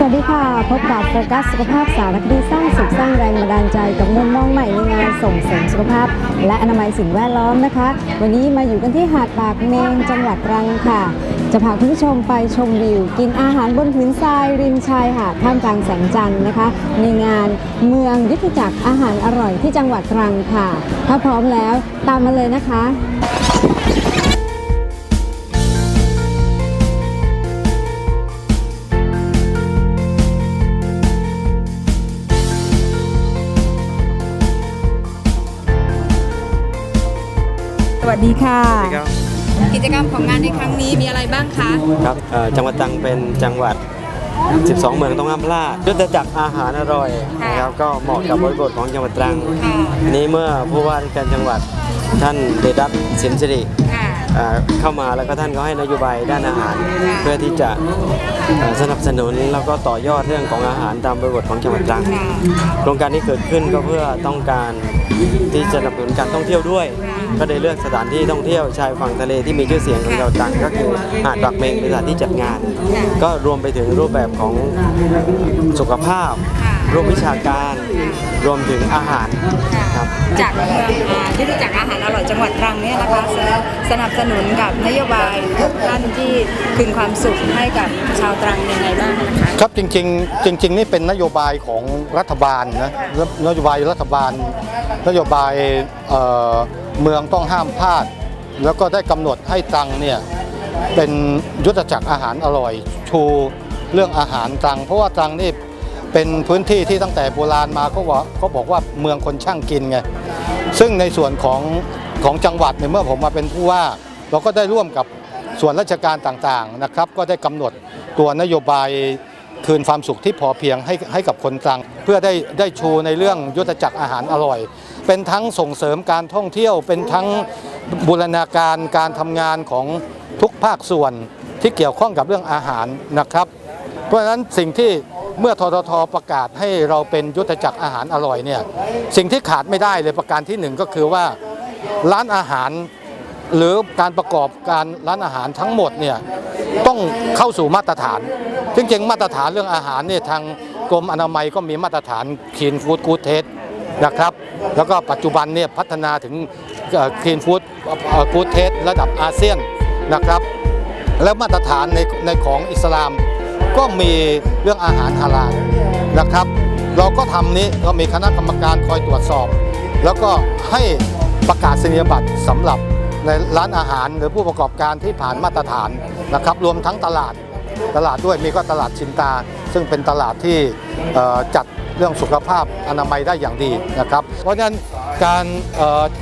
สวัสดีค่ะ พบกับโฟกัสสุขภาพสารคดีสร้างสุขสร้างแรงบันดาลใจกับมุมมองใหม่ในงานส่งเสริมสุขภาพ และอนามัยสิ่งแวดล้อมนะคะ วันนี้มาอยู่กันที่หาดปากเมงจังหวัดตรังค่ะ จะพาคุณผู้ชมไปชมวิว กินอาหารบนพื้นทรายริมชายหาดท่ามกลางแสงจันทร์นะคะ ในงานเมืองยุทธจักรอาหารอร่อยที่จังหวัดตรังค่ะ ถ้าพร้อมแล้วตามมาเลยนะคะ วัสดีค่ะครับ กิจกรรมของงานในครั้งนี้มีอะไรบ้างคะครับเอ่อจังหวัดตรังเป็นจังหวัด 12 เมืองต้องห้ามพลาดยุทธจักรอาหารอร่อยนะครับก็เหมาะกับบริบทของจังหวัดตรังค่ะนี้เมื่อผู้ว่าราชการจังหวัดท่านเดดัตสินสิริค่ะ เอ่อเข้ามาแล้วก็ท่านก็ให้นโยบายด้านอาหาร เพื่อที่จะเอ่อสนับสนุนแล้วก็ต่อยอดเรื่องของอาหารตามบริบทของจังหวัดตรัง โครงการนี้เกิดขึ้นก็เพื่อต้องการ ที่จะสนับสนุนการท่องเที่ยวด้วย ก็ได้เลือกสถานที่ท่องเที่ยวชายฝั่งทะเลที่มีชื่อเสียงของเราตรังก็คือหาดปากเมงเป็นสถานที่จัดงาน ก็รวมไปถึงรูปแบบของสุขภาพร่วมวิชาการ รวมถึงอาหาร ครับ จากเมืองอ่ายุทธจักรอาหารอร่อยจังหวัดตรังเนี่ยนะคะสนับสนุนกับนโยบายทุกท่านที่คืนความสุขให้กับชาวตรังยังไงบ้างนะคะ ครับจริงๆ จริง ๆ นี่เป็นนโยบายของรัฐบาลนะนโยบายรัฐบาล นโยบายเอ่อเมืองต้องห้ามพลาด แล้วก็ได้กำหนดให้ตรังเนี่ยเป็นยุทธจักรอาหารอร่อย ชูเรื่องอาหารตรัง เพราะว่าตรังนี่ เป็นพื้นที่ที่ตั้งแต่โบราณมาเขาว่าเขาบอกว่าเมืองคนช่างกินไงซึ่งในส่วนของของจังหวัดเนี่ยเมื่อผมมาเป็นผู้ว่า เราก็ได้ร่วมกับส่วนราชการต่างๆนะครับ ก็ได้กำหนดตัวนโยบายคืนความสุขที่พอเพียงให้ให้กับคนตรัง เพื่อได้ได้ชูในเรื่องยุทธจักรอาหารอร่อย เป็นทั้งส่งเสริมการท่องเที่ยว เป็นทั้งบูรณาการการทำงานของทุกภาคส่วนที่เกี่ยวข้องกับเรื่องอาหารนะครับ เพราะฉะนั้นสิ่งที่ เมื่อทททประกาศให้เราเป็นยุทธจักรอาหารอร่อยเนี่ยสิ่งที่ขาดไม่ได้เลยประการที่หนึ่งก็คือว่าร้านอาหารหรือการประกอบการร้านอาหารทั้งหมดเนี่ยต้องเข้าสู่มาตรฐานจริงๆมาตรฐานเรื่องอาหารเนี่ยทางกรมอนามัยก็มีมาตรฐานคีนฟู้ดกู d เทสนะครับ แล้วก็ปัจจุบันเนี่ยพัฒนาถึงคีนฟู้ดกู d เทสระดับอาเซียนนะครับ แล้วมาตรฐานในในของอิสลาม ก็มีเรื่องอาหารฮาลาลนะครับ เราก็ทำนี้ก็มีคณะกรรมการคอยตรวจสอบ แล้วก็ให้ประกาศนียบัตรสำหรับในร้านอาหารหรือผู้ประกอบการที่ผ่านมาตรฐานนะครับ รวมทั้งตลาดตลาดด้วยมีก็ตลาดชินตา ซึ่งเป็นตลาดที่จัดเรื่องสุขภาพอนามัยได้อย่างดีนะครับ เพราะฉะนั้นการ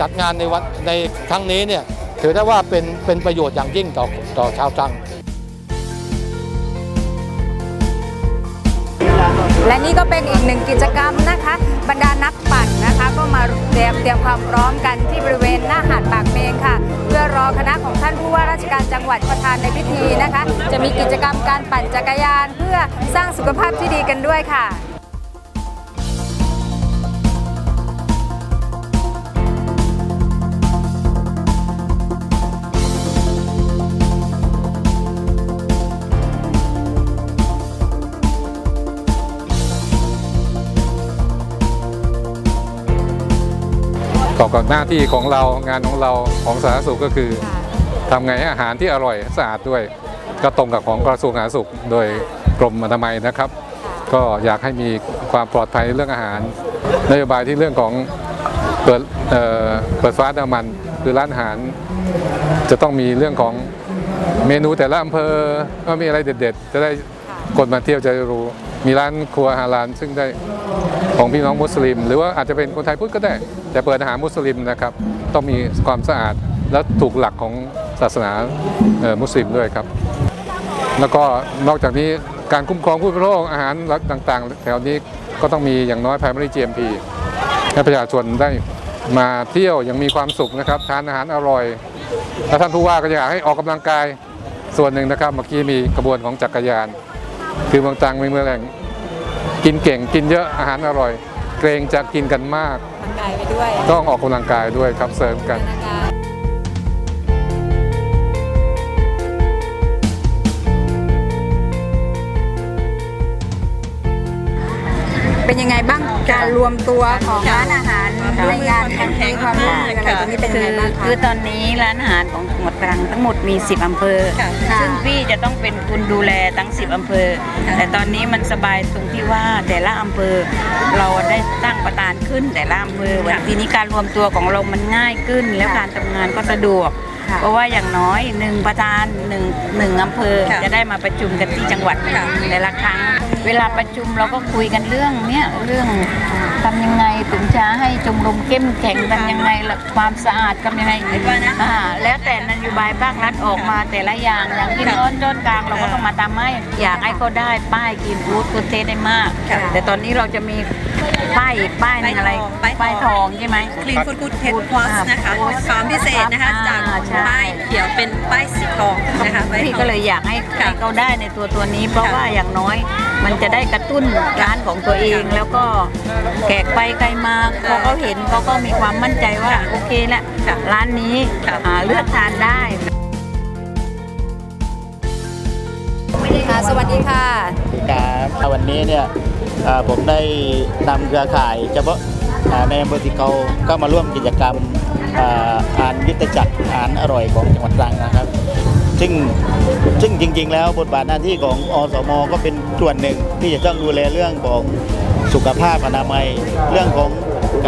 จัดงานในวันในครั้งนี้เนี่ยถือได้ว่าเป็นเป็นประโยชน์อย่างยิ่งต่อต่อชาวตรัง และนี่ก็เป็นอีกหนึ่งกิจกรรมนะคะ บรรดานักปั่นนะคะ ก็มาเตรียมเตรียมความพร้อมกันที่บริเวณหน้าหาดปากเมงค่ะ เพื่อรอคณะของท่านผู้ว่าราชการจังหวัดประธานในพิธีนะคะ จะมีกิจกรรมการปั่นจักรยาน เพื่อสร้างสุขภาพที่ดีกันด้วยค่ะ กอบกับหน้าที่ของเรางานของเราของสาธารณสุขก็คือทำไงให้อาหารที่อร่อยสะอาดด้วย ก็ตรงกับของกระทรวงสาธารณสุขโดยกรมอนามัยนะครับ ก็อยากให้มีความปลอดภัยเรื่องอาหารนโยบายที่เรื่องของเปิดเอ่อเปิดฟ้าน้ำมันคือร้านอาหาร จะต้องมีเรื่องของเมนูแต่ละอำเภอว่ามีอะไรเด็ด ๆ จะได้คนมาเที่ยวจะได้รู้ มีร้านครัวฮาลาลซึ่งได้ ของพี่น้องมุสลิม หรือว่าอาจจะเป็นคนไทยพุทธก็ได้ แต่เปิดอาหารมุสลิมนะครับ ต้องมีความสะอาดและถูกหลักของศาสนามุสลิมด้วยครับ แล้วก็นอกจากนี้การคุ้มครองผู้บริโภคอาหารต่างๆ แถวนี้ก็ต้องมีอย่างน้อย primary GMP ให้ประชาชนได้มาเที่ยวอย่างมีความสุขนะครับ ทานอาหารอร่อย และท่านผู้ว่าก็อยากให้ออกกำลังกายส่วนหนึ่งนะครับ เมื่อกี้มีกระบวนของจักรยาน คือเมืองตังเป็นเมืองแหล่ง กินเก่งกินเยอะอาหารอร่อย เกรงจะกินกันมากทำกายไปด้วยต้องออกกำลังกายด้วยครับเสริมกัน นะคะคเป็นยังไงบ้างการรวมตัวของร้านอาหารในงานครั้งนี้ความร่ว มมืออะไรตรงนี้เป็นยังไงบ้างคะ คือตอนนี้ร้านอาหารของจังหวัดตรังทั้งหมดมี 10อำเภอ ค่ะซึ่งพี่จะต้องเป็นคนดูแลทั้ง 10อำเภอแต่ตอนนี้มันสบายตรงที่ว่าแต่ละอำเภอ เราได้ตั้งประธานขึ้นแต่ละอำเภอวันทีนี้การรวมตัวของเรามันง่ายขึ้น แล้วการทำงานก็สะดวก ค่ะเพราะว่าอย่างน้อยหนึ่งประธานหนึ่งหนึ่งอำเภอค่ะจะได้มาประชุมกันที่จังหวัดค่ะ แต่ละครั้ง เวลาประชุมเราก็คุยกันเรื่องเนี้ยเรื่อง ทำยังไงถึงจะให้ชมรมเข้มแข็งทำยังไงละความสะอาดทำยังไงอ่าแล้วแต่นโยบายภาครัฐออกมาแต่ละอย่างอย่างที่ร้อนจนกลางเราก็ต้องมาทำให้อยากให้เขาได้ป้ายกินฟู้ดฟู้ดเทสได้มากค่ะแต่ตอนนี้เราจะมีป้ายอีกป้ายหนึงอะไรป้ายทองป้ายทองใช่ไหมคลีนฟูดกูดเพจพลัสนะคะความพิเศษนะคะจากอ่าใช่ป้ายเขียวเป็นป้ายสีทองนะคะป้ายพี่ทองก็เลยอยากให้ค่ะให้เขาได้ในตัวตัวนี้ เพราะค่ะว่าอย่างน้อยมันจะได้กระตุ้นร้านของตัวเองแล้วก็แขกไปใครมาพอเขาเห็นเขาก็มีความมั่นใจว่าโอเคแหละร้านนี้อ่าเลือกทานได้ค่ะสวัสดีค่ะครับวันนี้เนี่ยเอ่อผมได้นำเครือข่ายเฉพาะเอ่อในอำเภอติเกาก็มาร่วมกิจกรรมเอ่ออ่านยุทธจักรอาหารอร่อยของจังหวัดตรังนะครับ ซึ่งซึ่งจริง ๆ แล้วบทบาทหน้าที่ของอสมก็เป็นส่วนหนึ่งที่จะต้องดูแลเรื่องของ สุขภาพอนามัย เรื่องของ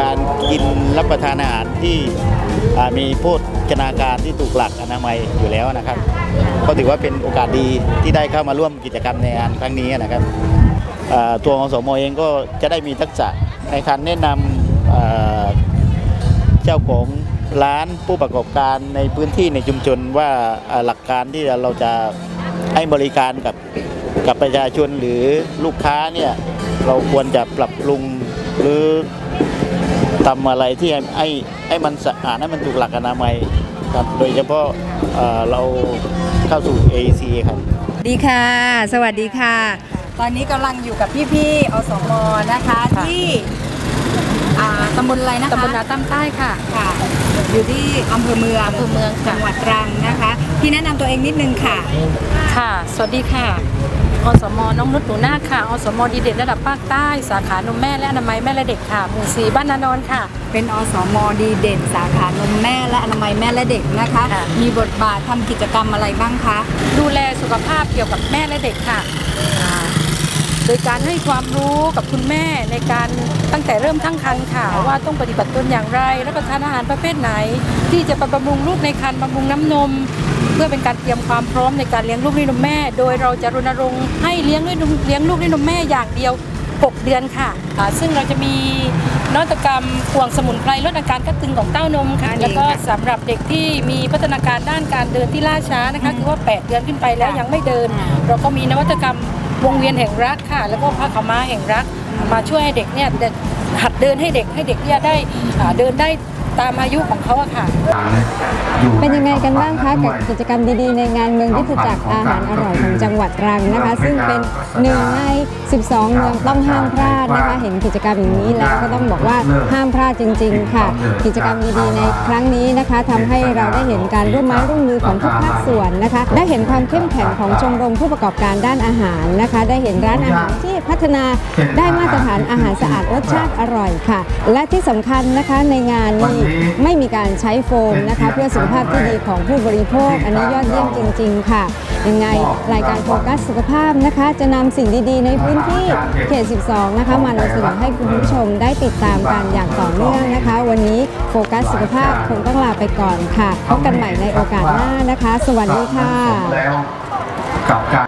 การกินรับประทานอาหารที่มีโภชนาการที่ถูกหลักอนามัยอยู่แล้วนะครับ ก็ถือว่าเป็นโอกาสดีที่ได้เข้ามาร่วมกิจกรรมในงานครั้งนี้นะครับตัวของสมเองก็จะได้มีทักษะในการแนะนำเอ่อเจ้าของร้านผู้ประกอบการในพื้นที่ในชุมชนว่าหลักการที่เราจะให้บริการกับกับประชาชนหรือลูกค้าเนี่ย เราควรจะปรับปรุงหรือทำอะไรที่ให้ให้ให้มันสะอาดให้มันถูกหลักอนามัยครับโดยเฉพาะเอ่อเราเข้าสู่ AEC ครับ ดีค่ะ สวัสดีค่ะ ตอนนี้กำลังอยู่กับพี่ๆอสมนะคะที่อ่าตำบลอะไรนะคะตำบลนาตั้มใต้ค่ะค่ะ อยู่ที่อำเภอเมืองอำเภอเมืองค่ะจังหวัดตรังนะคะพี่แนะนำตัวเองนิดนึงค่ะ ค่ะ สวัสดีค่ะ อสมน้องนุชหนูนาคค่ะอสมดีเด่นระดับภาคใต้สาขานมแม่และอนามัยแม่และเด็กค่ะหมู่สีบ้านนานอนค่ะ เป็นอสมดีเด่นสาขานมแม่และอนามัยแม่และเด็กนะคะค่ะมีบทบาททำกิจกรรมอะไรบ้างคะ ดูแลสุขภาพเกี่ยวกับแม่และเด็กค่ะอ่า โดยการให้ความรู้กับคุณแม่ในการตั้งแต่เริ่มตั้งครรภ์ค่ะว่าต้องปฏิบัติตนอย่างไรรับประทานอาหารประเภทไหน ที่จะบำรุงลูกในครรภ์บำรุงน้ำนม เพื่อเป็นการเตรียมความพร้อมในการเลี้ยงลูกด้วยนมแม่ โดยเราจะรณรงค์ให้เลี้ยงด้วยนมเลี้ยงลูกด้วยนมแม่อย่างเดียว 6 เดือนค่ะอ่าซึ่งเราจะมีนวัตกรรมห่วงสมุนไพรลดอาการกระตึงของเต้านมค่ะ แล้วก็สำหรับเด็กที่มีพัฒนาการด้านการเดินที่ล่าช้านะคะ คือว่า 8 เดือนขึ้นไปแล้วยังไม่เดิน เราก็มีนวัตกรรม วงเวียนแห่งรักค่ะ แล้วก็พระขาวม้าแห่งรัก มาช่วยให้เด็กเนี่ยหัดเดินให้เด็กให้เด็กเนี่ยได้เดินได้ ตามอายุของเขาอะค่ะ เป็นยังไงกันบ้างคะกับกิจกรรมดีๆ ในงานเมืองยุทธจักรอาหารอร่อยของจังหวัดตรังนะคะ ซึ่งเป็นหนึ่งใน 12 เมืองต้องห้ามพลาดนะคะ เห็นกิจกรรมอย่างนี้แล้วก็ต้องบอกว่าห้ามพลาดจริง ๆ ค่ะ กิจกรรมดีๆในครั้งนี้นะคะทำให้เราได้เห็นการร่วมไม้ร่วมมือของทุกภาคส่วนนะคะ ได้เห็นความเข้มแข็งของชมรมผู้ประกอบการด้านอาหารนะคะ ได้เห็นร้านอาหารที่พัฒนาได้มาตรฐานอาหารสะอาดรสชาติอร่อยค่ะ และที่สำคัญนะคะในงานนี้ไม่มีการใช้โฟมนะคะ เพื่อสุขภาพที่ดีของผู้บริโภค อันนี้ยอดเยี่ยมจริง ๆ ค่ะ ยังไงรายการโฟกัสสุขภาพนะคะ จะนำสิ่งดีๆ ในพื้นที่เขต 12 นะคะ มานำเสนอให้คุณผู้ชมได้ติดตามกันอย่างต่อเนื่องนะคะ วันนี้โฟกัสสุขภาพคงต้องลาไปก่อนค่ะพบกันใหม่ในโอกาสหน้านะคะ สวัสดีค่ะแล้วกับการ